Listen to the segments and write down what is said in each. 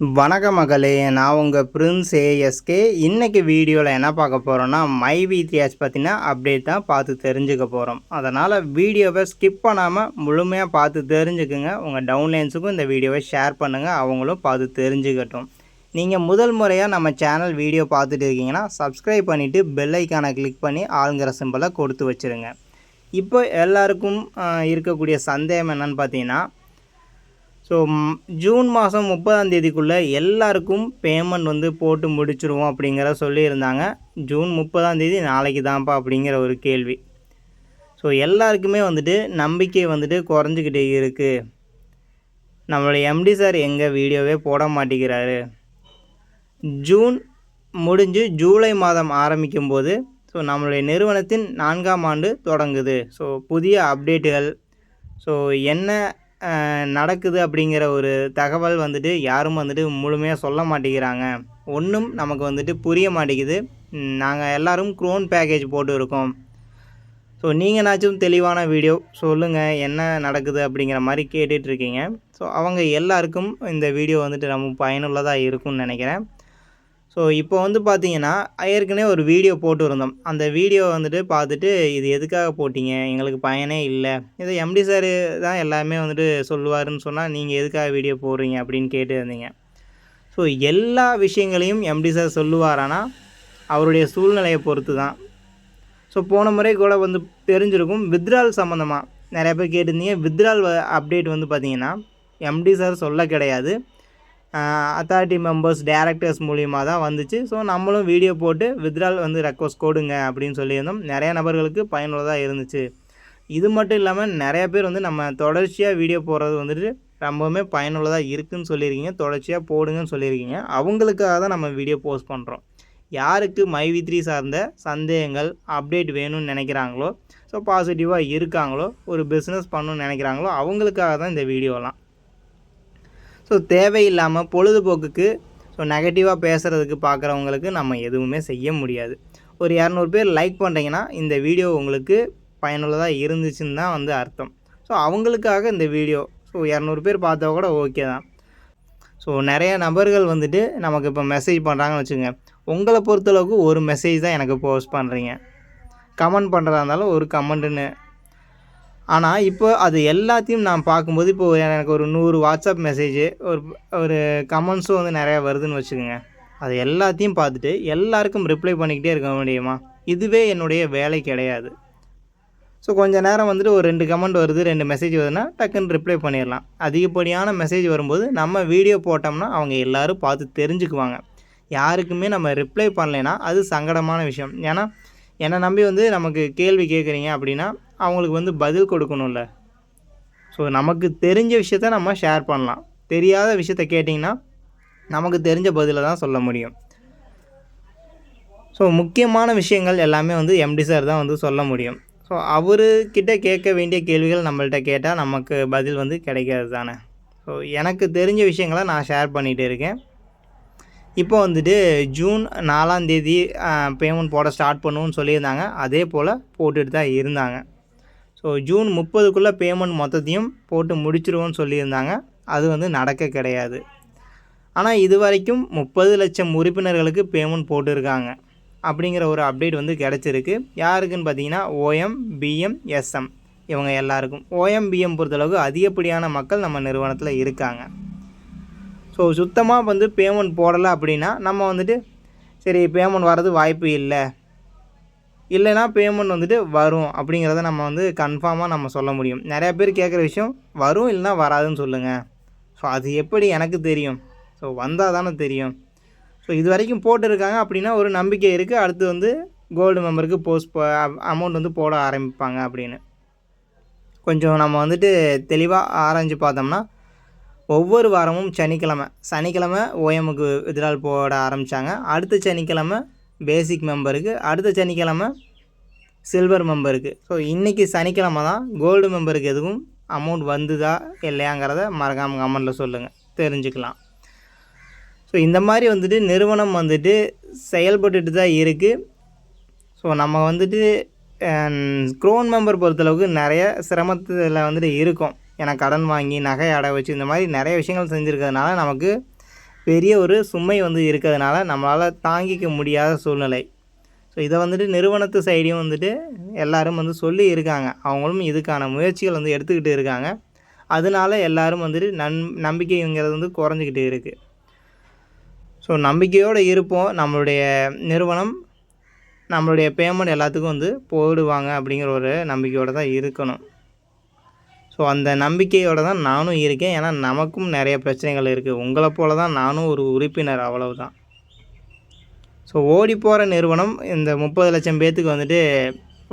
வணக்க மகளே நான் உங்கள் பிரின்ஸ் ஏஎஸ்கே இன்றைக்கி வீடியோவில் என்ன பார்க்க போகிறோன்னா மை வி த்ரீயாச் பற்றின அப்டேட் தான் பார்த்து தெரிஞ்சுக்க போகிறோம் அதனால் வீடியோவை ஸ்கிப் பண்ணாமல் முழுமையாக பார்த்து தெரிஞ்சுக்குங்க. உங்கள் டவுன்லைன்ஸுக்கும் இந்த வீடியோவை ஷேர் பண்ணுங்கள் அவங்களும் பார்த்து தெரிஞ்சுக்கட்டும். நீங்கள் முதல் முறையாக நம்ம சேனல் வீடியோ பார்த்துட்டு இருக்கீங்கன்னா சப்ஸ்கிரைப் பண்ணிவிட்டு பெல் ஐக்கானை கிளிக் பண்ணி ஆளுங்கிற சிம்பிளை கொடுத்து வச்சுருங்க. இப்போ எல்லாருக்கும் இருக்கக்கூடிய சந்தேகம் என்னன்னு பார்த்தீங்கன்னா ஸோ ஜூன் மாதம் முப்பதாம் தேதிக்குள்ளே எல்லாருக்கும் பேமெண்ட் வந்து போட்டு முடிச்சிருவோம் அப்படிங்கிற சொல்லியிருந்தாங்க. ஜூன் முப்பதாம் தேதி நாளைக்கு தான்ப்பா அப்படிங்கிற ஒரு கேள்வி. ஸோ எல்லாருக்குமே வந்துட்டு நம்பிக்கை வந்துட்டு குறைஞ்சிக்கிட்டே இருக்குது நம்மளுடைய எம்டி சார் எங்கள் வீடியோவே போட மாட்டேங்கிறாரு. ஜூன் முடிஞ்சு ஜூலை மாதம் ஆரம்பிக்கும் போது ஸோ நம்மளுடைய நிறுவனத்தின் நான்காம் ஆண்டு தொடங்குது. ஸோ புதிய அப்டேட்டுகள் ஸோ என்ன நடக்குது அப்படிங்கிற ஒரு தகவல் வந்துட்டு யாரும் வந்துட்டு முழுமையாக சொல்ல மாட்டேங்கிறாங்க. ஒன்றும் நமக்கு வந்துட்டு புரிய மாட்டேங்குது. நாங்கள் எல்லோரும் க்ரோன் பேக்கேஜ் போட்டு இருக்கோம். ஸோ நீங்களாச்சும் தெளிவான வீடியோ சொல்லுங்கள் என்ன நடக்குது அப்படிங்கிற மாதிரி கேட்டுட்ருக்கீங்க ஸோ அவங்க எல்லாருக்கும் இந்த வீடியோ வந்துட்டு ரொம்ப பயனுள்ளதாக இருக்கும்னு நினைக்கிறேன். ஸோ இப்போ வந்து பார்த்தீங்கன்னா ஏற்கனவே ஒரு வீடியோ போட்டு இருந்தோம் அந்த வீடியோ வந்துட்டு பார்த்துட்டு இது எதுக்காக போட்டீங்க? எங்களுக்கு பயனே இல்லை. இது எம்டி சார் தான் எல்லாமே வந்துட்டு சொல்லுவாருன்னு சொன்னால் நீங்கள் எதுக்காக வீடியோ போடுறீங்க? அப்படின்னு கேட்டு இருந்தீங்க ஸோ எல்லா விஷயங்களையும் எம்டி சார் சொல்லுவாரானா? அவருடைய சூழ்நிலையை பொறுத்து தான் ஸோ போன முறை கூட வந்து தெரிஞ்சிருக்கும் வித்ரால் சம்மந்தமாக நிறைய பேர் கேட்டிருந்தீங்க வித்ரால் அப்டேட் வந்து பார்த்தீங்கன்னா எம்டி சார் சொல்ல கிடையாது. அத்தாரிட்டி மெம்பர்ஸ் டேரக்டர்ஸ் மூலியமாக தான் வந்துச்சு. ஸோ நம்மளும் வீடியோ போட்டு வித்ரால் வந்து ரெக்வஸ்ட் கொடுங்க அப்படின்னு சொல்லியிருந்தோம். நிறைய நபர்களுக்கு பயனுள்ளதாக இருந்துச்சு. இது மட்டும் இல்லாமல் நிறைய பேர் வந்து நம்ம தொடர்ச்சியாக வீடியோ போடுறது வந்துட்டு ரொம்பவுமே பயனுள்ளதாக இருக்குன்னு சொல்லியிருக்கீங்க. தொடர்ச்சியாக போடுங்கன்னு சொல்லியிருக்கீங்க. அவங்களுக்காக தான் நம்ம வீடியோ போஸ்ட் பண்ணுறோம் யாருக்கு மைவி த்ரீ சார்ந்த சந்தேகங்கள் அப்டேட் வேணும்னு நினைக்கிறாங்களோ ஸோ பாசிட்டிவாக இருக்காங்களோ ஒரு பிஸ்னஸ் பண்ணணும்னு நினைக்கிறாங்களோ அவங்களுக்காக தான் இந்த வீடியோலாம் ஸோ தேவையில்லாமல் பொழுதுபோக்குக்கு ஸோ நெகட்டிவாக பேசுகிறதுக்கு பார்க்குறவங்களுக்கு நம்ம எதுவுமே செய்ய முடியாது. ஒரு இரநூறு பேர் லைக் பண்ணுறீங்கன்னா இந்த வீடியோ உங்களுக்கு பயனுள்ளதாக இருந்துச்சுன்னு தான் வந்து அர்த்தம். ஸோ அவங்களுக்காக இந்த வீடியோ ஸோ இரநூறு பேர் பார்த்தா கூட ஓகே தான். ஸோ நிறைய நபர்கள் வந்துட்டு நமக்கு இப்போ மெசேஜ் பண்ணுறாங்கன்னு வச்சுங்க உங்களை பொறுத்தளவுக்கு ஒரு மெசேஜ் தான் எனக்கு போஸ்ட் பண்ணுறீங்க கமெண்ட் பண்ணுறதா இருந்தாலும் ஒரு கமெண்ட்டுன்னு ஆனால் இப்போ அது எல்லாத்தையும் நான் பார்க்கும்போது இப்போ எனக்கு ஒரு நூறு வாட்ஸ்அப் மெசேஜ் ஒரு ஒரு கமெண்ட்ஸும் வந்து நிறையா வருதுன்னு வச்சுக்கோங்க. அது எல்லாத்தையும் பார்த்துட்டு எல்லாருக்கும் ரிப்ளை பண்ணிக்கிட்டே இருக்க முடியுமா? இதுவே என்னுடைய வேலை கிடையாது. ஸோ கொஞ்சம் நேரம் வந்துட்டு ஒரு ரெண்டு கமெண்ட் வருது ரெண்டு மெசேஜ் வருதுன்னா டக்குன்னு ரிப்ளை பண்ணிடலாம். அதிகப்படியான மெசேஜ் வரும்போது நம்ம வீடியோ போட்டோம்னா அவங்க எல்லோரும் பார்த்து தெரிஞ்சுக்குவாங்க. யாருக்குமே நம்ம ரிப்ளை பண்ணலைன்னா அது சங்கடமான விஷயம். ஏன்னா என்னை நம்பி வந்து நமக்கு கேள்வி கேட்குறீங்க அப்படின்னா அவங்களுக்கு வந்து பதில் கொடுக்கணும்ல. ஸோ நமக்கு தெரிஞ்ச விஷயத்த நம்ம ஷேர் பண்ணலாம். தெரியாத விஷயத்த கேட்டிங்கன்னா நமக்கு தெரிஞ்ச பதிலை தான் சொல்ல முடியும். ஸோ முக்கியமான விஷயங்கள் எல்லாமே வந்து எம்டி சார் தான் வந்து சொல்ல முடியும். ஸோ அவருக்கிட்ட கேட்க வேண்டிய கேள்விகள் நம்மள்ட்ட கேட்டால் நமக்கு பதில் வந்து கிடைக்காது தானே ஸோ எனக்கு தெரிஞ்ச விஷயங்களை நான் ஷேர் பண்ணிகிட்டு இருக்கேன். இப்போ வந்துட்டு ஜூன் நாலாம் தேதி பேமெண்ட் போட ஸ்டார்ட் பண்ணுவோன்னு சொல்லியிருந்தாங்க. அதே போல் போட்டுட்டு தான் இருந்தாங்க. ஸோ ஜூன் முப்பதுக்குள்ளே பேமெண்ட் மொத்தத்தையும் போட்டு முடிச்சிருவோன்னு சொல்லியிருந்தாங்க. அது வந்து நடக்க கிடையாது. ஆனால் இது வரைக்கும் முப்பது லட்சம் உறுப்பினர்களுக்கு பேமெண்ட் போட்டிருக்காங்க. அப்படிங்கிற ஒரு அப்டேட் வந்து கிடச்சிருக்கு. யாருக்குன்னு பார்த்தீங்கன்னா ஓஎம் பிஎம் எஸ்எம் இவங்க எல்லாருக்கும். ஓஎம்பிஎம் பொறுத்தளவுக்கு அதிகப்படியான மக்கள் நம்ம நிறுவனத்தில் இருக்காங்க. ஸோ சுத்தமாக வந்து பேமெண்ட் போடலை அப்படின்னா நம்ம வந்துட்டு சரி பேமெண்ட் வர்றது வாய்ப்பு இல்லை. இல்லைன்னா பேமெண்ட் வந்துட்டு வரும் அப்படிங்கிறத நம்ம வந்து கன்ஃபார்மாக நம்ம சொல்ல முடியும். நிறையா பேர் கேட்குற விஷயம் வரும் இல்லைனா வராதுன்னு சொல்லுங்கள் ஸோ அது எப்படி எனக்கு தெரியும்? ஸோ வந்தால் தானே தெரியும். ஸோ இது வரைக்கும் போட்டிருக்காங்க அப்படின்னா ஒரு நம்பிக்கை இருக்குது அடுத்து வந்து கோல்டு மெம்பருக்கு போஸ்ட் அமௌண்ட் வந்து போட ஆரம்பிப்பாங்க அப்படின்னு. கொஞ்சம் நம்ம வந்துட்டு தெளிவாக ஆராய்ஞ்சு பார்த்தோம்னா ஒவ்வொரு வாரமும் சனிக்கிழமை. சனிக்கிழமை ஓஎம்முக்கு வித்ட்ரால் போட ஆரம்பித்தாங்க அடுத்த சனிக்கிழமை பேசிக் மெம்பருக்கு அடுத்த சனிக்கிழமை சில்வர் மெம்பருக்கு ஸோ இன்றைக்கி சனிக்கிழமை தான் கோல்டு மெம்பருக்கு எதுவும் அமௌண்ட் வந்துதா இல்லையாங்கிறத மறக்காமல் கமெண்டில் சொல்லுங்கள் தெரிஞ்சுக்கலாம். ஸோ இந்த மாதிரி வந்துட்டு நிறுவனம் வந்துட்டு செயல்பட்டுட்டு தான் இருக்குது ஸோ நம்ம வந்துட்டு க்ரோன் மெம்பர் பொறுத்தளவுக்கு நிறைய சிரமத்தில் வந்துட்டு இருக்கும். ஏன்னா கடன் வாங்கி நகை அடை வச்சு இந்த மாதிரி நிறைய விஷயங்கள் செஞ்சுருக்கிறதுனால நமக்கு பெரிய ஒரு சுமை வந்து இருக்கிறதுனால நம்மளால் தாங்கிக்க முடியாத சூழ்நிலை. ஸோ இதை வந்துட்டு நிறுவனத்து சைடையும் வந்துட்டு எல்லாரும் வந்து சொல்லி இருக்காங்க. அவங்களும் இதுக்கான முயற்சிகள் வந்து எடுத்துக்கிட்டு இருக்காங்க. அதனால எல்லாரும் வந்துட்டு நன் நம்பிக்கைங்கிறது வந்து குறைஞ்சிக்கிட்டு இருக்குது ஸோ நம்பிக்கையோடு இருப்போம். நம்மளுடைய நிறுவனம் நம்மளுடைய பேமெண்ட் எல்லாத்துக்கும் வந்து போடுவாங்க அப்படிங்கிற ஒரு நம்பிக்கையோடு தான் இருக்கணும். ஸோ அந்த நம்பிக்கையோடு தான் நானும் இருக்கேன். ஏன்னா நமக்கும் நிறைய பிரச்சனைகள் இருக்குது உங்களை போல தான் நானும் ஒரு உறுப்பினர் அவ்வளவுதான். ஸோ ஓடி போகிற நிறுவனம் இந்த முப்பது லட்சம் பேர்த்துக்கு வந்துட்டு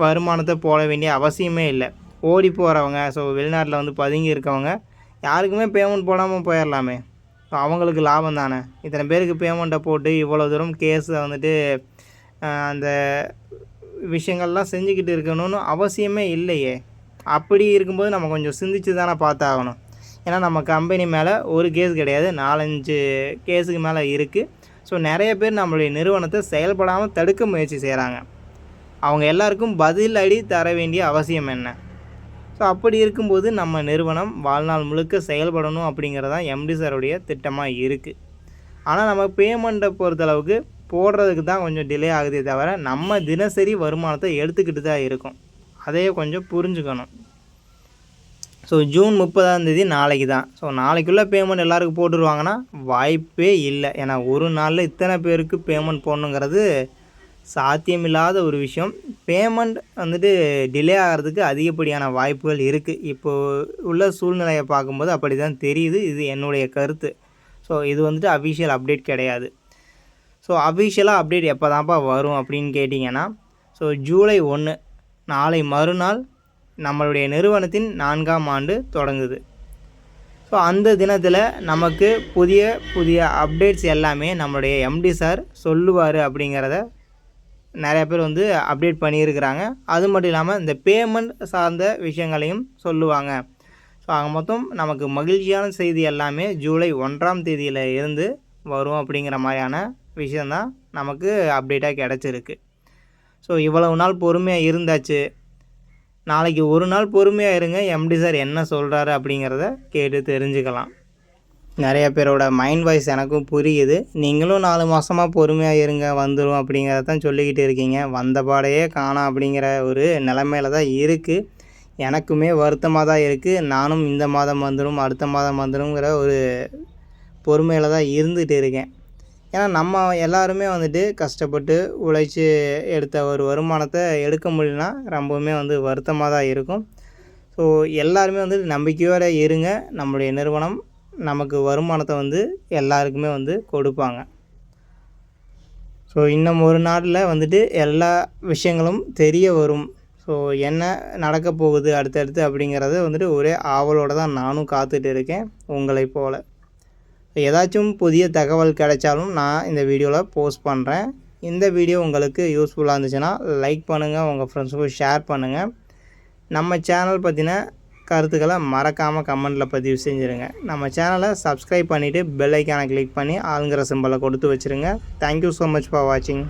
வருமானத்தை போட வேண்டிய அவசியமே இல்லை. ஓடி போகிறவங்க ஸோ வெளிநாட்டில் வந்து பதுங்கி இருக்கவங்க யாருக்குமே பேமெண்ட் போடாமல் போயிடலாமே ஸோ அவங்களுக்கு லாபம் தானே. இத்தனை பேருக்கு பேமெண்ட்டை போட்டு இவ்வளோ தூரம் கேஸை வந்துட்டு அந்த விஷயங்கள்லாம் செஞ்சுக்கிட்டு இருக்கணும்னு அவசியமே இல்லையே. அப்படி இருக்கும்போது நம்ம கொஞ்சம் சிந்திச்சு தானே பார்த்தாகணும். ஏன்னா நம்ம கம்பெனி மேலே ஒரு கேஸ் கிடையாது. நாலஞ்சு கேஸுக்கு மேலே இருக்குது ஸோ நிறைய பேர் நம்மளுடைய நிறுவனத்தை செயல்படாமல் தடுக்க முயற்சி செய்கிறாங்க அவங்க எல்லாருக்கும் பதில் அடி தர வேண்டிய அவசியம் என்ன? ஸோ அப்படி இருக்கும்போது நம்ம நிறுவனம் வாழ்நாள் முழுக்க செயல்படணும் அப்படிங்கிறது தான் எம்டி சாருடைய திட்டமாக இருக்குது ஆனால் நம்ம பேமெண்ட்டை பொறுத்தளவுக்கு போடுறதுக்கு தான் கொஞ்சம் டிலே ஆகுதே தவிர நம்ம தினசரி வருமானத்தை எடுத்துக்கிட்டு தான் இருக்கும். அதையே கொஞ்சம் புரிஞ்சுக்கணும். ஸோ ஜூன் முப்பதாம் தேதி நாளைக்கு தான். ஸோ நாளைக்குள்ளே பேமெண்ட் எல்லாருக்கும் போட்டுருவாங்கன்னா வாய்ப்பே இல்லை. ஏன்னா ஒரு நாளில் இத்தனை பேருக்கு பேமெண்ட் போடணுங்கிறது சாத்தியமில்லாத ஒரு விஷயம். பேமெண்ட் வந்துட்டு டிலே ஆகிறதுக்கு அதிகப்படியான வாய்ப்புகள் இருக்குது இப்போது உள்ள சூழ்நிலையை பார்க்கும்போது அப்படி தான் தெரியுது. இது என்னுடைய கருத்து. ஸோ இது வந்துட்டு அஃபிஷியல் அப்டேட் கிடையாது. ஸோ அஃபிஷியலாக அப்டேட் எப்போ தான்ப்பா வரும் அப்படின்னு கேட்டிங்கன்னா ஸோ ஜூலை ஒன்று நாளை மறுநாள் நம்மளுடைய நிறுவனத்தின் நான்காம் ஆண்டு தொடங்குது. ஸோ அந்த தினத்தில் நமக்கு புதிய புதிய அப்டேட்ஸ் எல்லாமே நம்மளுடைய எம்டி சார் சொல்லுவார் அப்படிங்கிறத நிறைய பேர் வந்து அப்டேட் பண்ணியிருக்கிறாங்க. அது மட்டும் இல்லாமல் இந்த பேமெண்ட் சார்ந்த விஷயங்களையும் சொல்லுவாங்க. ஸோ ஆக மொத்தம் நமக்கு மகிழ்ச்சியான செய்தி எல்லாமே ஜூலை ஒன்றாம் தேதியில் இருந்து வரும் அப்படிங்கிற மாதிரியான விஷயந்தான் நமக்கு அப்டேட்டாக கிடச்சிருக்கு. ஸோ இவ்வளவு நாள் பொறுமையாக இருந்தாச்சு. நாளைக்கு ஒரு நாள் பொறுமையாக இருங்க எம்டி சார் என்ன சொல்கிறாரு அப்படிங்கிறத கேட்டு தெரிஞ்சுக்கலாம். நிறைய பேரோட மைண்ட் வாய்ஸ் எனக்கும் புரியுது. நீங்களும் நாலு மாதமாக பொறுமையாக இருங்க வந்துடும் அப்படிங்கிறத தான் சொல்லிக்கிட்டு இருக்கீங்க. வந்த பாடையே காணோம் அப்படிங்கிற ஒரு நிலமையில தான் இருக்குது எனக்குமே வருத்தமாக தான் இருக்குது நானும் இந்த மாதம் வந்துடும் அடுத்த மாதம் வந்துடும்ங்கிற ஒரு பொறுமையில் தான் இருந்துகிட்டு இருக்கேன். ஏன்னா நம்ம எல்லாருமே வந்துட்டு கஷ்டப்பட்டு உழைச்சி எடுத்த ஒரு வருமானத்தை எடுக்க முடியலனா ரொம்பவுமே வந்து வருத்தமாக தான் இருக்கும். ஸோ எல்லாருமே வந்து நம்பிக்கையோடு இருங்க. நம்மளுடைய நிறுவனம் நமக்கு வருமானத்தை வந்து எல்லாருக்குமே வந்து கொடுப்பாங்க. ஸோ இன்னும் ஒரு நாளில் வந்துட்டு எல்லா விஷயங்களும் தெரிய வரும். ஸோ என்ன நடக்க போகுது அடுத்தடுத்து அப்படிங்கிறத வந்துட்டு ஒரே ஆவலோடு தான் நானும் காத்துட்டு இருக்கேன். உங்களை போல். ஏதாச்சும் புதிய தகவல் கிடைச்சாலும் நான் இந்த வீடியோவில் போஸ்ட் பண்ணுறேன் இந்த வீடியோ உங்களுக்கு யூஸ்ஃபுல்லாக இருந்துச்சுன்னா லைக் பண்ணுங்கள் உங்கள் ஃப்ரெண்ட்ஸுக்கும் ஷேர் பண்ணுங்கள் நம்ம சேனல் பற்றின கருத்துக்களை மறக்காமல் கமெண்ட்டில் பதிவு செஞ்சுருங்க. நம்ம சேனலை சப்ஸ்கிரைப் பண்ணிவிட்டு பெல் ஐக்கானை கிளிக் பண்ணி ஆளுங்கிற சிம்பலை கொடுத்து வச்சுருங்க. தேங்க்யூ ஸோ மச் ஃபார் வாட்சிங்